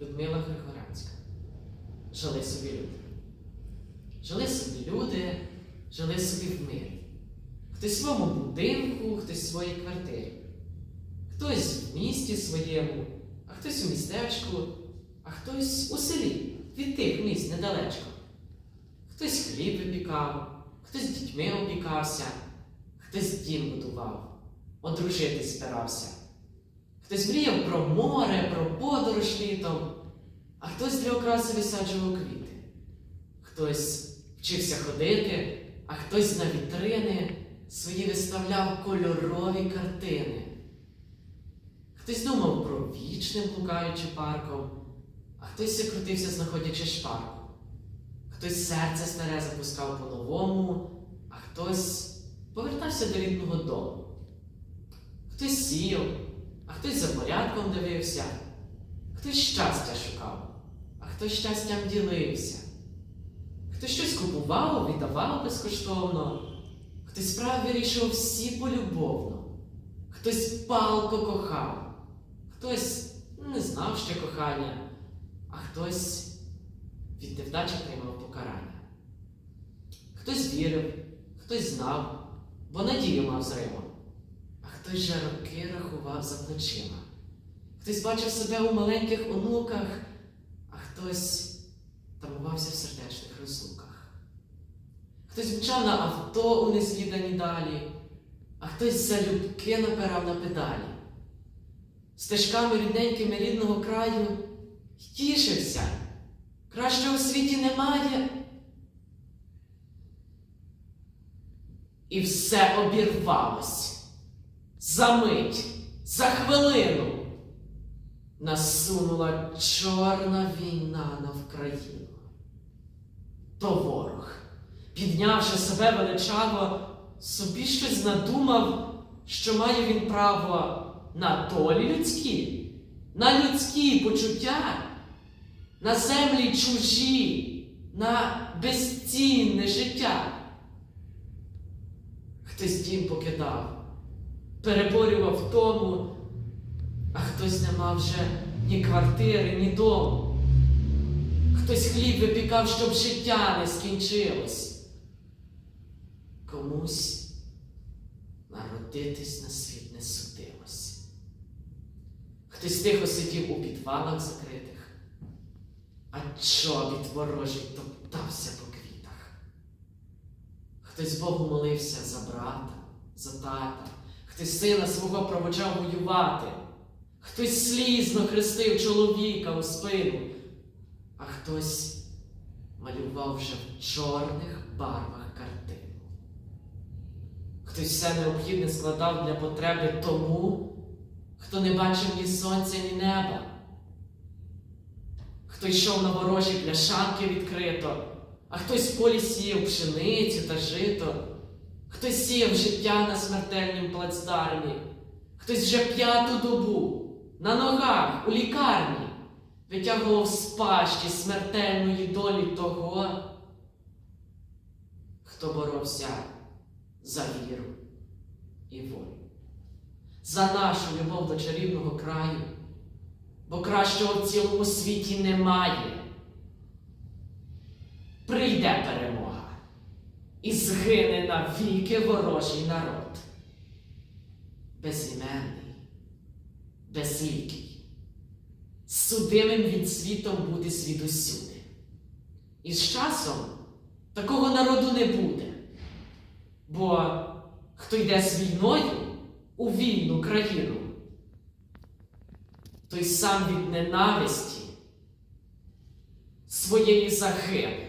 Людмила Григорянська. Жили собі люди. Жили собі люди, жили собі в мирі. Хтось в своєму будинку, хтось в своїй квартирі. Хтось в місті своєму, а хтось у містечку, а хтось у селі, від тих місць недалечко. Хтось хліб випікав, хтось з дітьми опікався, хтось дім будував, одружитись збирався. Хтось мріяв про море, про подорож літом, а хтось для окраси висаджував квіти. Хтось вчився ходити, а хтось на вітрини свої виставляв кольорові картини. Хтось думав про вічним блукаючи парком, а хтось крутився, знаходячи шпарку. Хтось серце старе запускав по-новому, а хтось повертався до рідного дому. Хтось сіяв, а хтось за порядком дивився, хтось щастя шукав, а хтось щастям ділився. Хтось щось купував, віддавав безкоштовно, хтось справи вирішував всі полюбовно, хтось палко кохав, хтось не знав ще кохання, а хтось від невдачі приймав покарання. Хтось вірив, хтось знав, бо надію мав зримо, хтось же роки рахував за плечима. Хтось бачив себе у маленьких онуках, а хтось тамувався в сердечних розлуках. Хтось мчав на авто у незвідані далі, а хтось залюбки напирав на педалі. Стежками рідненькими рідного краю й тішився. Краще у світі немає. І все обірвалось. За мить, за хвилину насунула чорна війна на Вкраїну. То ворог, піднявши себе величаво, собі щось надумав, що має він право на долі людські, на людські почуття, на землі чужі, на безцінне життя. Хтось дім покидав, переборював тому, а хтось не мав вже ні квартири, ні дому. Хтось хліб випікав, щоб життя не скінчилось. Комусь народитись на світ не судилось. Хтось тихо сидів у підвалах закритих, а чобіт ворожий топтався по квітах. Хтось Богу молився за брата, за тата, хтось сина свого проводжав воювати, хтось слізно хрестив чоловіка у спину, а хтось малював вже в чорних барвах картину. Хтось все необхідне складав для потреби тому, хто не бачив ні сонця, ні неба. Хто йшов на ворожі пляшанки відкрито, а хтось в полі сіяв пшеницю та жито, хтось сіяв життя на смертельнім плацдармі, хтось вже п'яту добу на ногах у лікарні витягував з пащі смертельної долі того, хто боровся за віру і волю, за нашу любов до чарівного краю, бо кращого в цілому світі немає. Прийде перемога і згине навіки ворожий народ. Безіменний, безлікий, судимим він світом буде звідусюди. І з часом такого народу не буде. Бо хто йде з війною у вільну країну, той сам від ненависті своєї загине.